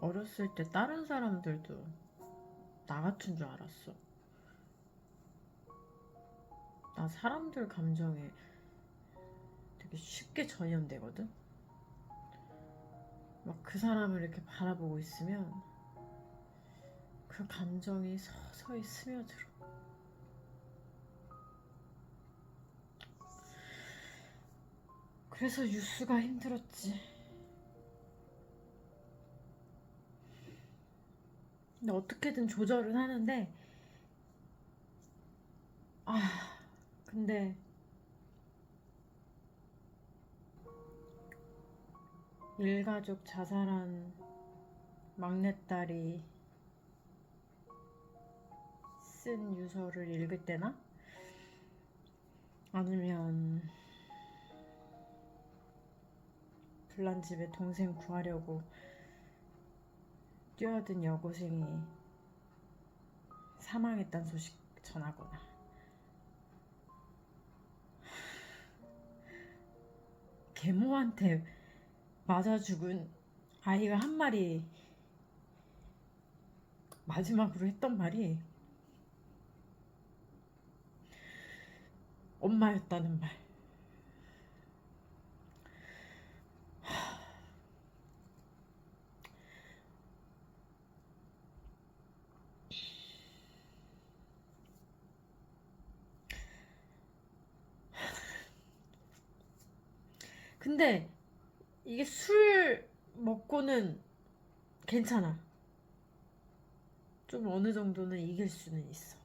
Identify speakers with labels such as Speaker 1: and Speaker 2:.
Speaker 1: 어렸을 때 다른 사람들도 나 같은 줄 알았어. 나 사람들 감정에 되게 쉽게 전염되거든? 막 그 사람을 이렇게 바라보고 있으면 그 감정이 서서히 스며들어. 그래서 유수가 힘들었지. 근데 어떻게든 조절은 하는데, 아, 근데 일가족 자살한 막내딸이 쓴 유서를 읽을 때나? 아니면 불난 집에 동생 구하려고 뛰어든 여고생이 사망했다는 소식 전하거나 계모한테 맞아 죽은 아이가 한 마리 마지막으로 했던 말이 엄마였다는 말. 근데 이게 술 먹고는 괜찮아. 좀 어느 정도는 이길 수는 있어.